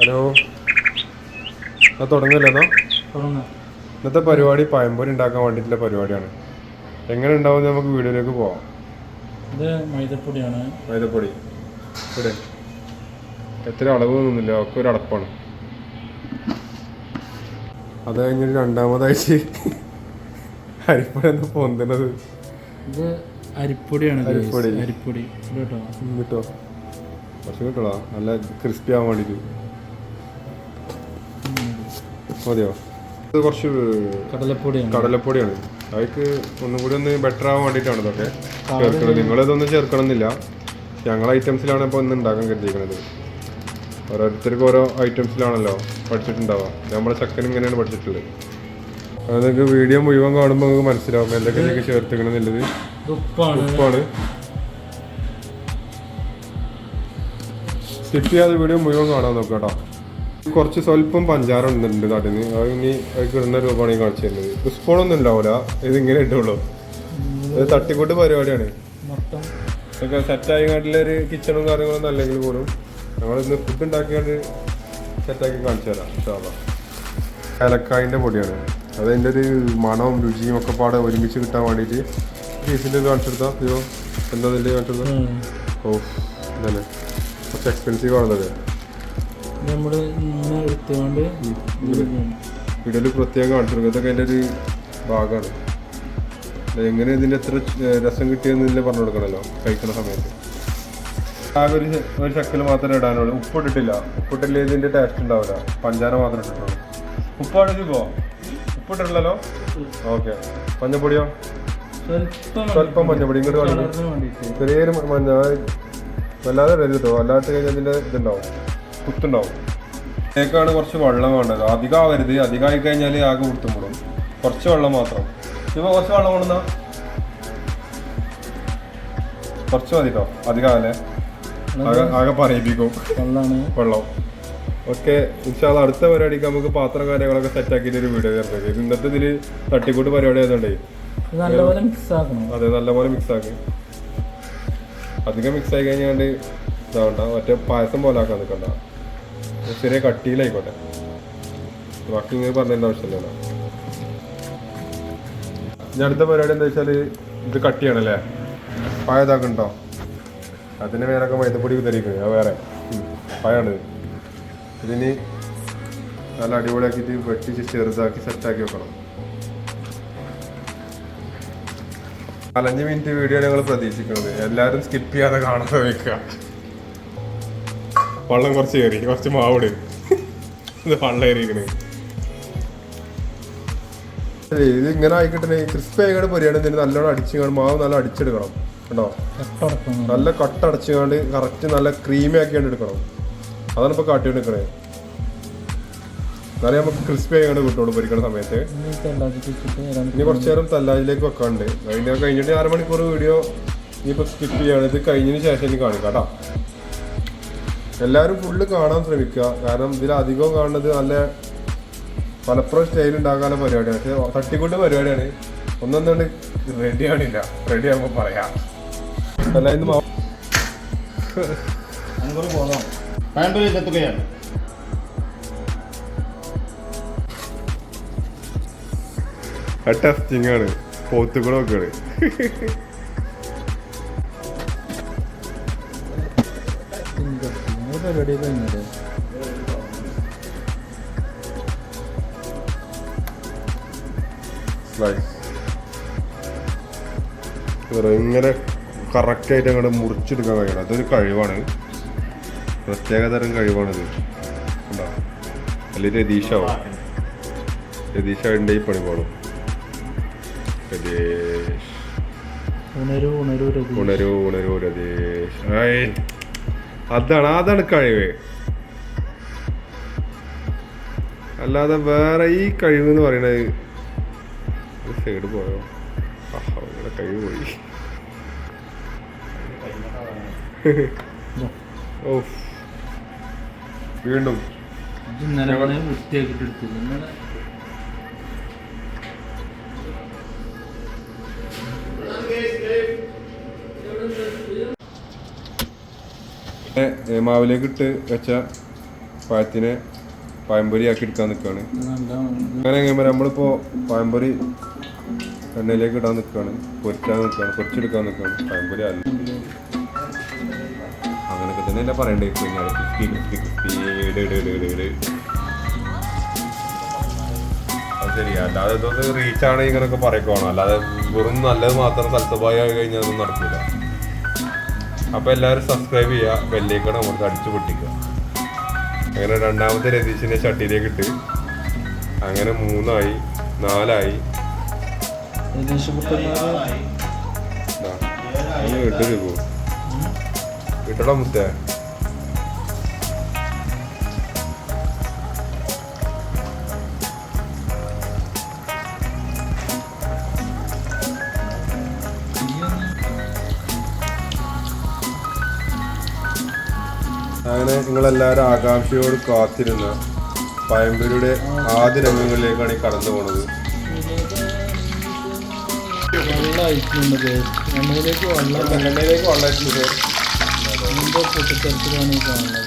Hello. അത് തുടങ്ങില്ലെന്നോ തുടങ്ങാം. ഇന്നത്തെ പരിപാടി പഴംപൊരി ഉണ്ടാക്കാൻ വേണ്ടിയിട്ടുള്ള പരിപാടിയാണ്. എങ്ങനെ ഉണ്ടാവും നമുക്ക് വീഡിയോയിലേക്ക് പോവാം. ഇത് മൈദപ്പൊടിയാണ്. മൈദപ്പൊടി. ഇവിടെ. എത്ര അളവൊന്നുമില്ല ഒക്കെ ഒരു അടപ്പാണ്. അത് കഴിഞ്ഞൊരു രണ്ടാമതായിട്ട് അരിപ്പൊടി എന്താ പൊന്തണത് ഇത് അരിപ്പൊടിയാണ് അരിപ്പൊടി. അരിപ്പൊടി. കേട്ടോ. കിട്ടോ. കുറച്ച് കിട്ടോളാ. നല്ല ക്രിസ്പി ആവാൻ വേണ്ടിയിട്ട് മതിയോ? ഇത് കുറച്ച് കടലപ്പൊടിയാണ്. കടലപ്പൊടിയാണ്. അതിക്ക് ഒന്നുകൂടി ഒന്ന് ബെറ്റർ ആവാൻ വേണ്ടിയിട്ടാണ് ഇതൊക്കെ ചേർക്കുന്നത് നിങ്ങളിതൊന്നും ചേർക്കണമെന്നില്ല. ഞങ്ങളെ ഐറ്റംസിലാണ് ഇപ്പോൾ ഇന്ന് ഉണ്ടാക്കാൻ കരുതിയിരിക്കുന്നത് ഓരോരുത്തർക്കും ഓരോ ഐറ്റംസിലാണല്ലോ പഠിച്ചിട്ടുണ്ടാവുക. നമ്മളെ ചക്കൻ ഇങ്ങനെയാണ് പഠിച്ചിട്ടുള്ളത്. അത് നിങ്ങൾക്ക് വീഡിയോ മുഴുവൻ കാണുമ്പോൾ നിങ്ങൾക്ക് മനസ്സിലാവും എന്തൊക്കെ നിങ്ങൾക്ക് ചേർത്തിക്കണമെന്നുള്ളത് ഇത് ഉപ്പാണ്. ഉപ്പാണ്. സ്കിപ്പ് ചെയ്യാതെ വീഡിയോ മുഴുവൻ കാണാൻ നോക്കാം കേട്ടോ. കുറച്ച് സ്വല്പം പഞ്ചാര ഉണ്ട് നാട്ടിന് അത് ഇനി ഇടുന്ന രൂപമാണ് ഈ കാണിച്ചു തരുന്നത് സ്പൂണൊന്നും ഉണ്ടാവില്ല ഇത് ഇങ്ങനെ ഇട്ടുള്ളൂ ഇത് തട്ടിക്കൂട്ട് പരിപാടിയാണ്. ഇതൊക്കെ സെറ്റായി കാട്ടിലൊരു കിച്ചണും കാര്യങ്ങളും അല്ലെങ്കിൽ പോലും ഞങ്ങൾ ഇന്ന് ഫുഡ് ഉണ്ടാക്കിയാണ്ട് സെറ്റാക്കി കാണിച്ചു തരാം ഇൻഷാല്ലാ. ഏലക്കായിന്റെ പൊടിയാണ്. അതതിന്റെ ഒരു മണവും രുചിയും ഒക്കെ പാടെ ഒരുമിച്ച് കിട്ടാൻ വേണ്ടിയിട്ട് ഫീസിന്റെ ഇത് കാണിച്ചെടുത്താൽ അയ്യോ എന്താ ഇതിന്റെ കാണിച്ചെടുത്താൽ. ഓ ഇതല്ലേ. കുറച്ച് എക്സ്പെൻസീവ് ആണല്ലോ ഇത് നമ്മൾ എടുത്തുകൊണ്ട് ഇവിടെ ഒരു പ്രത്യേക ഇതൊക്കെ അതിന്റെ ഒരു ഭാഗമാണ്. എങ്ങനെ ഇതിന്റെ എത്ര രസം കിട്ടിയെന്നില്ല പറഞ്ഞു കൊടുക്കണല്ലോ കഴിക്കുന്ന സമയത്ത്. ആ ഒരു ഒരു ശക്കൽ മാത്രമേ ഇടാനുള്ളൂ. ഉപ്പിട്ടിട്ടില്ല ഉപ്പിട്ടില്ല ഇതിന്റെ ടേസ്റ്റ് ഉണ്ടാവില്ല. പഞ്ചാര മാത്രം ഇട്ടിട്ടുള്ളൂ. ഉപ്പാണ് പോ ഉപ്പിട്ടിട്ടില്ലല്ലോ ഓക്കെ. മഞ്ഞപ്പൊടിയോ? സ്വല്പം മഞ്ഞപ്പൊടി. ഇങ്ങോട്ട് ചെറിയൊരു മഞ്ഞ വല്ലാതെ വരുത്തോ കേട്ടോ. അല്ലാത്ത കഴിഞ്ഞാൽ ഇതിന്റെ ഇതുണ്ടാവും. കുത്തുണ്ടാവും. ഇതിലേക്കാണ് കുറച്ച് വെള്ളം വേണ്ടത്. അധികം ആവരുത്. അധികം ആയി കഴിഞ്ഞാൽ ആകെ കുത്തുമ്പോഴും കുറച്ച് വെള്ളം മാത്രം. ഇപ്പൊ കുറച്ച് വെള്ളം കൊണ്ടുവന്നാ? കുറച്ച് മതി കേട്ടോ അധികം ആവല്ലേ ആകെ ആകെ പറയിപ്പിക്കും. വെള്ളം. ഓക്കെ. ഇൻഷാൽ അടുത്ത പരിപാടിക്ക് നമുക്ക് പാത്രം കാര്യങ്ങളൊക്കെ സെറ്റ് ആക്കിയിട്ട് ഒരു വീഡിയോ തരുന്നത് ഇത് ഇന്നത്തെ ഇതിൽ തട്ടിക്കൂട്ട് പരിപാടി ആയതുകൊണ്ടേ. അതെ നല്ലപോലെ മിക്സ് ആക്കി. അധികം മിക്സ് ആയി കഴിഞ്ഞാണ്ട് ഇതാവണ്ട. മറ്റേ പായസം പോലെ ആക്കാൻ നിൽക്കണ്ട ചെറിയ കട്ടിയിലായിക്കോട്ടെ. ബാക്കി നിങ്ങൾ പറഞ്ഞതിന്റെ ആവശ്യമില്ലല്ലോ ഞാൻ അടുത്ത പരിപാടി എന്താ വെച്ചാൽ ഇത് കട്ടിയാണല്ലേ? പായതാക്കണ്ടോ അതിന് വേറൊക്കെ മൈദപ്പൊടി വിതറിക്കുന്നത് അത് വേറെ. പായാണ്. ഇതിന് നല്ല അടിപൊളിയാക്കിയിട്ട് വെട്ടിച്ച് ചെറുതാക്കി സെറ്റാക്കി വെക്കണം. നാലഞ്ച് മിനിറ്റ് വീഡിയോ ഞങ്ങൾ പ്രതീക്ഷിക്കുന്നത്. എല്ലാവരും സ്കിപ്പ് ചെയ്യാതെ കാണാതെ വെക്കുക. വെള്ളം കുറച്ച് കയറി കുറച്ച് മാവിട്. ഇത് വള്ളം കയറിയിരിക്കണേ. ഇത് ഇങ്ങനെ ആയിക്കിട്ടേ ക്രിസ്പി ആയിക്കാണ്ട് പൊരിയാണെങ്കിൽ നല്ലോണം അടിച്ചു കാണും മാവ് നല്ല അടിച്ചെടുക്കണം കേട്ടോ? നല്ല കട്ട അടച്ചുകൊണ്ട് കറക്റ്റ് നല്ല ക്രീമി ആക്കിയാണ് എടുക്കണം. അതാണ് ഇപ്പോൾ എടുക്കണേ എന്നാലേ നമുക്ക് ക്രിസ്പി ആയിക്കാണ്ട് കിട്ടുള്ളൂ പൊരിക്കണ സമയത്ത്. ഇനി കുറച്ചു നേരം തല്ലാജിലേക്ക് വെക്കാണ്ട്. അതിന്റെ കഴിഞ്ഞിട്ട് അരമണിക്കൂർ വീഡിയോ ഇനിയിപ്പോൾ സ്കിപ്പ് ചെയ്യാണ്. ഇത് കഴിഞ്ഞതിന് ശേഷം ഇനി കാണിക്കാം കേട്ടോ? എല്ലാവരും ഫുള്ള് കാണാൻ ശ്രമിക്കുക. കാരണം ഇതിൽ അധികം കാണുന്നത് നല്ല പലപ്പോഴും സ്റ്റൈൽ ഉണ്ടാക്കാനുള്ള പരിപാടിയാണ്. പക്ഷെ തട്ടിക്കൊണ്ട് പരിപാടിയാണ്. ഒന്നൊന്നുകൊണ്ട് റെഡി ആണില്ല റെഡി ആകുമ്പോൾ പറയാം. അല്ല ഇന്ന് പോകാം ടെസ്റ്റിംഗ് ആണ്. പോത്തുകളൊക്കെയാണ് പരിപാടി കഴിഞ്ഞത് ഇങ്ങനെ കറക്റ്റായിട്ട് അങ്ങോട്ട് മുറിച്ചെടുക്കാൻ കഴിയണം. അതൊരു കഴിവാണ്. പ്രത്യേക തരം കഴിവാണിത്. കണ്ടോ? അല്ലെങ്കിൽ രതീഷാവും. രതീഷ ഉണ്ട് ഈ പണി പോണം. രതീഷ്. ഉണരൂ ഉണരൂ രതീഷ്. ഉണരൂ ഉണരൂ രതീഷ്. അതാണ് അതാണ് കഴിവ്. അല്ലാതെ വേറെ ഈ കഴിവ് എന്ന് പറയണത് സൈഡ് പോയോ? ഇവിടെ കഴിവ് പോയി. ഓ വീണ്ടും. വൃത്തിയാക്കിയിട്ട് എടുത്തില്ല? മാവിലേക്ക് ഇട്ട് വെച്ച പഴത്തിനെ പഴംപൊരി ആക്കി എടുക്കാൻ നിൽക്കുകയാണ് അങ്ങനെ കഴിയുമ്പോൾ നമ്മളിപ്പോൾ പഴംപൊരി എണ്ണയിലേക്ക് ഇടാൻ നിൽക്കുകയാണ് പൊരിക്കാൻ നിൽക്കുകയാണ് പൊരിച്ചെടുക്കാൻ നിൽക്കുകയാണ് പഴംപൊരി അല്ല അങ്ങനെയൊക്കെ തന്നെ അല്ല പറയണ്ടേ ഞാൻ ക്രിസ്പി ക്രിസ്പി ക്രിസ്പി. അത് ശരി. അല്ലാതെ ഇതൊന്ന് റീച്ചാണ് ഇങ്ങനെയൊക്കെ പറയക്കോണം. അല്ലാതെ വെറും നല്ലത് മാത്രം സ്ഥലത്തുപോയി ആയി കഴിഞ്ഞാൽ ഒന്നും നടക്കില്ല അപ്പൊ എല്ലാവരും സബ്സ്ക്രൈബ് ചെയ്യുക ബെല്ലേക്കാണ് നമുക്ക് അടിച്ചു പൊട്ടിക്കുക. അങ്ങനെ രണ്ടാമത്തെ രതീഷിനെ ചട്ടിയിലേക്ക് ഇട്ട് അങ്ങനെ മൂന്നായി നാലായി. ഇട്ട് ഇട്ടടാ മുത്തേ. അങ്ങനെ നിങ്ങളെല്ലാവരും ആകാംക്ഷയോട് കാത്തിരുന്ന പഴമ്പൊരിയുടെ ആദ്യ രംഗങ്ങളിലേക്കാണ് ഈ കടന്നു പോണത്. ഇപ്പൊ വെള്ളം എണ്ണയിലേക്ക് വെള്ളമായിട്ടുണ്ട് എന്തോ പൊട്ടിത്തെറിച്ചിലാണ് ഈ കാണുന്നത്.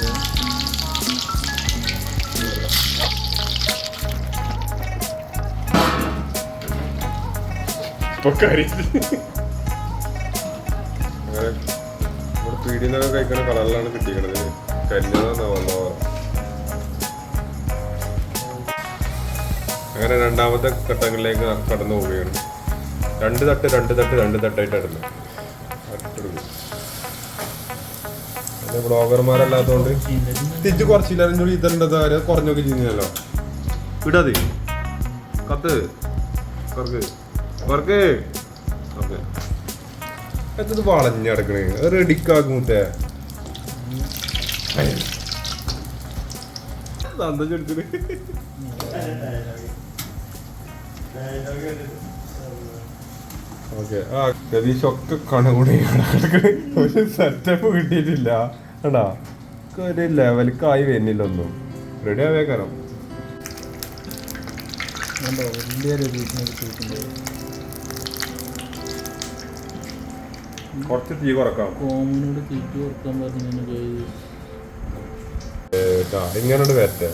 ഇപ്പൊ പീടിയിൽ കഴിക്കണ കളറിലാണ് കിട്ടിയിരിക്കുന്നത് വന്നോ? അങ്ങനെ രണ്ടാമത്തെ ഘട്ടങ്ങളിലേക്ക് കടന്നു പോവുകയാണ്. രണ്ട് തട്ട് രണ്ട് തട്ട് രണ്ട് തട്ടായിട്ട് ഇടുന്നു. ബ്ലോഗർമാരല്ലാത്തോണ്ട് തിരിച്ച് കൂടി ഇതുണ്ടത് ആര് കുറഞ്ഞൊക്കെ ചെയ്യുന്നല്ലോ വിടാതെ കത്ത്. കുറക്ക് കുറക്ക് ഓക്കെ. എത്തത് വളഞ്ഞടക്കണേ റെഡിക്കാക്കും മുത്തേ ഓക്കെ. ആ കിടക്കണേ ഒരു സെറ്റപ്പ് കിട്ടിയിട്ടില്ല. എടാ ഒരു ലെവൽക്കായി വരുന്നില്ല ഒന്നും. റെഡി ആവേക്കാരം വലിയൊരു കുറച്ച് തീ കുറക്കാം. കോമനോട് തീറ്റി കൊടുക്കാൻ പറഞ്ഞു ഇങ്ങനെ വരട്ടെ.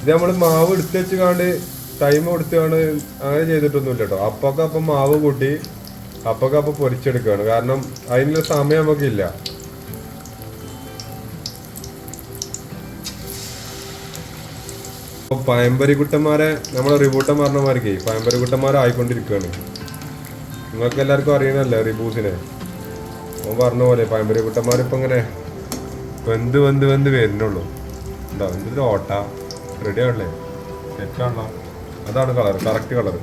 ഇത് നമ്മൾ മാവ് എടുത്ത് വെച്ചുകാണ്ട് ടൈം കൊടുത്തുകൊണ്ട് അങ്ങനെ ചെയ്തിട്ടൊന്നുമില്ല കേട്ടോ അപ്പൊക്കെ അപ്പം മാവ് കൂട്ടി അപ്പൊക്കെ അപ്പം പൊരിച്ചെടുക്കുകയാണ് കാരണം അതിനുള്ള സമയം നമുക്കില്ല. ഇല്ല പയമ്പരി കുട്ടന്മാരെ നമ്മളെ റിബൂട്ടൻ പറഞ്ഞമാർക്കേ പയമ്പരി കുട്ടന്മാരെ ആയിക്കൊണ്ടിരിക്കുകയാണ് നിങ്ങൾക്ക് എല്ലാവർക്കും അറിയണല്ലേ റിബൂസിനെ. ഓൻ പറഞ്ഞ പോലെ പയമ്പരി കുട്ടന്മാരിപ്പോ ഇങ്ങനെ വെന്ത് വെന്ത് വെന്ത് വരുന്നുള്ളൂ. എന്താ എന്തൊരു ഓട്ട. റെഡി ആണല്ലേ സെറ്റാണല്ലോ അതാണ് കളർ കറക്റ്റ് കളർ